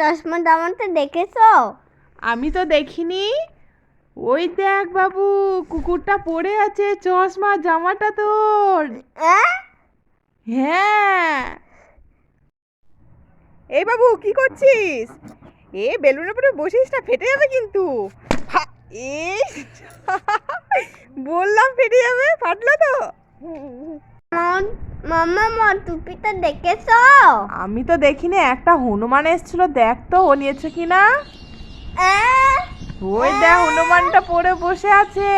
চশমা দামানটা দেখেছ? আমি তো দেখিনি। ওই দেখ বাবু কুকুরটা পড়ে আছে চশমা জামাটা তোর। হ্যাঁ। এই বাবু কি করছিস? এ বেলুনের উপরে বসিস না ফেটে যাবে কিন্তু। এই বললাম ফেটে যাবে ফাটলো তো। মামা মা টুপিটা দেখেছ? আমি তো দেখিনি একটা হনুমান এসেছিল দেখ তো ও নিয়েছে কিনা? ওই দেখ হনুমানটা পড়ে বসে আছে।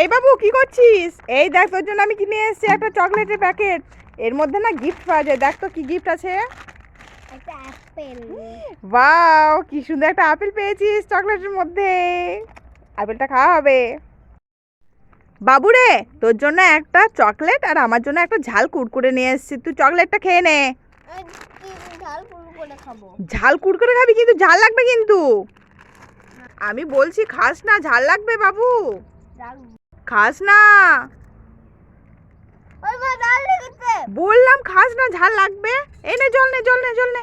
এই বাবু কি করছিস? এই দেখ তোর জন্য আমি কিনে এসেছি একটা চকলেটের প্যাকেট। এর মধ্যে না গিফট পাওয়া যায় দেখ তো কি গিফট আছে? একটা অ্যাপেল কি সুন্দর একটা আপেল পেয়েছিস চকলেটের মধ্যে। আপেলটা খাওয়া হবে। বাবুরে তোর জন্য একটা চকলেট আর আমার জন্য একটা ঝাল কুড়কুড়ে নিয়ে এসেছি। তুই চকলেটটা খেয়ে নে। ঝাল খাব। ঝাল কুড়কুড়ে খাবি কিন্তু ঝাল লাগবে কিন্তু। আমি বলছি খাস না ঝাল লাগবে বাবু। খাস না। বললাম খাস না ঝাল লাগবে। এই নে জল নে জল নে জল নে।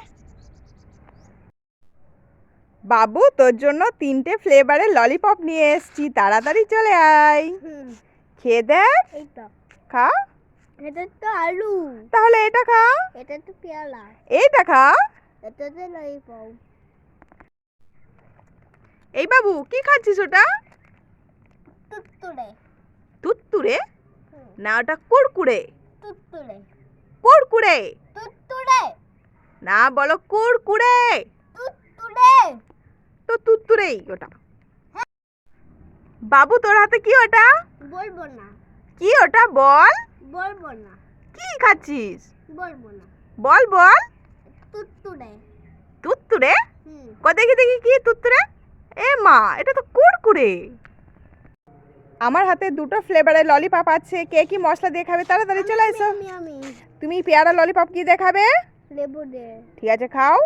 বাবু তোর জন্য তিনটে ফ্লেভারের ললিপপ নিয়ে এসছি। তাড়াতাড়ি চলে আয়। খেয়ে দেখ। এই খা। এটা তো আলু। তাহলে এটা খা। এটা তো পেয়ালা। এইটা খা। এটা তো ললিপপ এই বাবু কি খাচ্ছিস ওটা? তুত্তুড়ে তুত্তুরে? না ওটা কুড়কুড়ে। তুত্তুড়ে কুড়কুড়ে? তুত্তুড়ে না বলো কুড়কুড়ে। তো তুত্তুরেই ওটা। বাবু তোর হাতে কি ওটা? বলব না। কি ওটা? বল। বলব না। কি খাচ্ছিস? বলব না। বল বল। তুত্তুরে। হুম। ক দেখি দেখি কি তুত্তুরে? এ মা এটা তো কুড়কুড়ে। আমার হাতে দুটো ফ্লেভারের ললিপপ আছে। কে কি মশলা দিয়ে খাবে? তাড়াতাড়ি চলে এসো। তুমি পেয়ারা ললিপপ কি দেখাবে লেবু দে ঠিক আছে খাও।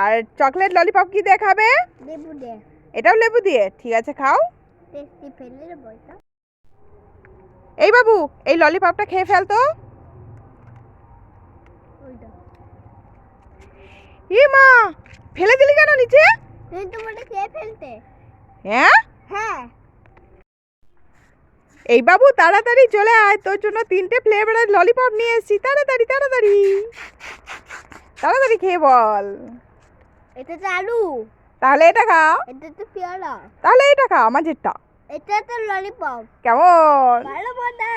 আর চকলেট ললিপপ কি দেখাবে? লেবু দে এটাও লেবু দিয়ে? ঠিক আছে খাও। টেস্টি ফেলে এই বাবু এই ললিপপটা খেয়ে ফেল তো। ই মা ফেলে দিলি কেন নিচে? তুই তো খেয়ে ফেলতে। হ্যাঁ? হ্যাঁ। এই বাবু তাড়াতাড়ি চলে আয় তোর জন্য তিনটে ফ্লেভারের ললিপপ নিয়ে এসেছি। তাড়াতাড়ি তাড়াতাড়ি। তাড়াতাড়ি খেয়ে বল। এটা তো আলু। তাহলে এটা খাও। এটা তো পেয়ারা। তাহলে এটা খাও আমার যেটা এটা তো ললিপপ। কেমন? ভালো বানা